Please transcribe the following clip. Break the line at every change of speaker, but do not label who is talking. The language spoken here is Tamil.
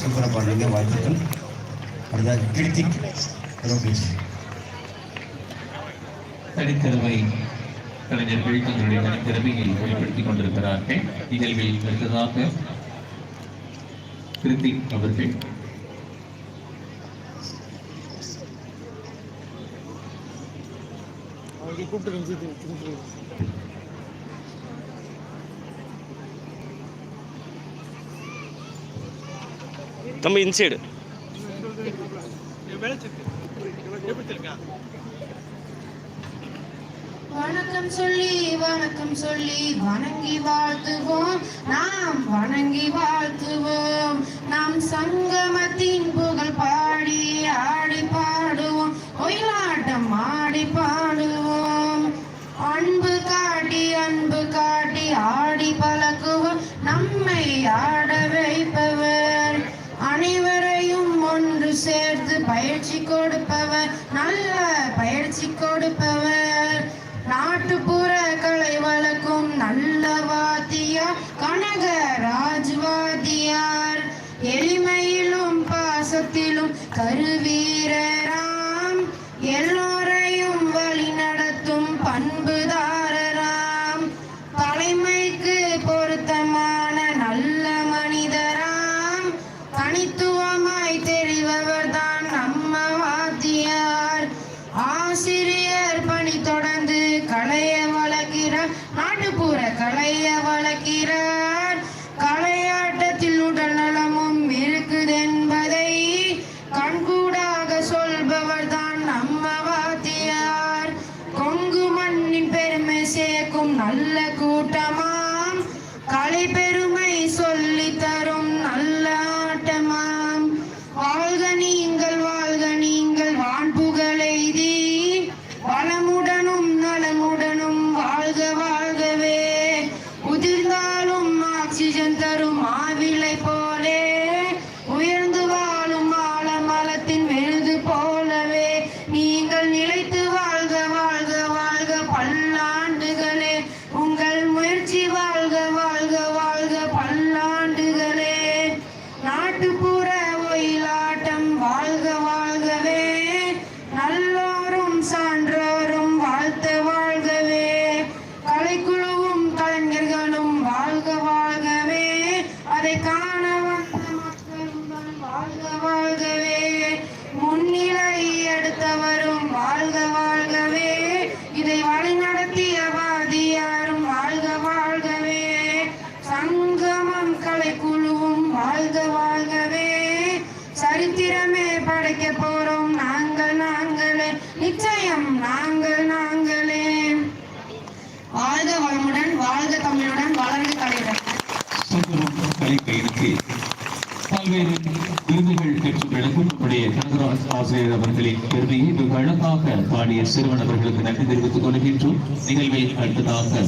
சூப்பராக பாடுறீங்க வாழ்த்துக்கள். அடுத்தது கிருத்திக் ரோகேஷ்
தனித்திறமை கலைஞர்கள் தங்களுடைய தனித்திறமையை வெளிப்படுத்திக் கொண்டிருக்கிறார்கள். நிகழ்வில் அடுத்ததாக கிருத்திக் அவர்கள்.
தம்பி இன்சைடு
வணக்கம் சொல்லி வணக்கம் சொல்லி வணங்கி வாழ்த்துவோம். நாம் வணங்கி வாழ்த்துவோம். நாம் சங்கமத்தின் புகழ் பாடி ஆடி பாடுவோம். ஒயிலாட்டம் ஆடி பாடுவோம். அன்பு காட்டி அன்பு காட்டி ஆடி பழக்குவோம். நம்மை ஆடி கொடுப்பவர் நல்ல பயிற்சி கொடுப்பவர். நாட்டுப்புற கலை வளர்க்கும் நல்ல வாத்தியார் கனக ராஜ்வாதியார் எளிமையிலும் பாசத்திலும் கருவீரராம். எல்லோரையும் வழி நடத்தும் பண்புதாரராம். தலைமைக்கு கலைய வளர்க்கிறார். கலையாட்டத்தில் உடல் நலமும் இருக்குது என்பதை கண்கூடாக சொல்பவர் தான் நம்ம வாத்தியார் கொங்கு மண்ணின் பெருமை சேர்க்கும் நல்ல கூட்டமாம். கலை சரித்திரமே படைக்க போறோம். நாங்கள் நாங்களே. நிச்சயம் நாங்கள் நாங்களே. வாழ்க வளமுடன் வாழ்க தமிழுடன் வளர்ந்து கலையுடன்.
கலைப்பயிருக்கு பல்வேறு விருதுகள் பெற்று விளக்கும் நம்முடைய கனகராஜ் ஆசிரியர் அவர்களின் பெருமையை மிக அழகாக பாடிய சிறுவன் அவர்களுக்கு நன்றி தெரிவித்துக் கொள்கின்றோம். நிகழ்வை அடுத்ததாக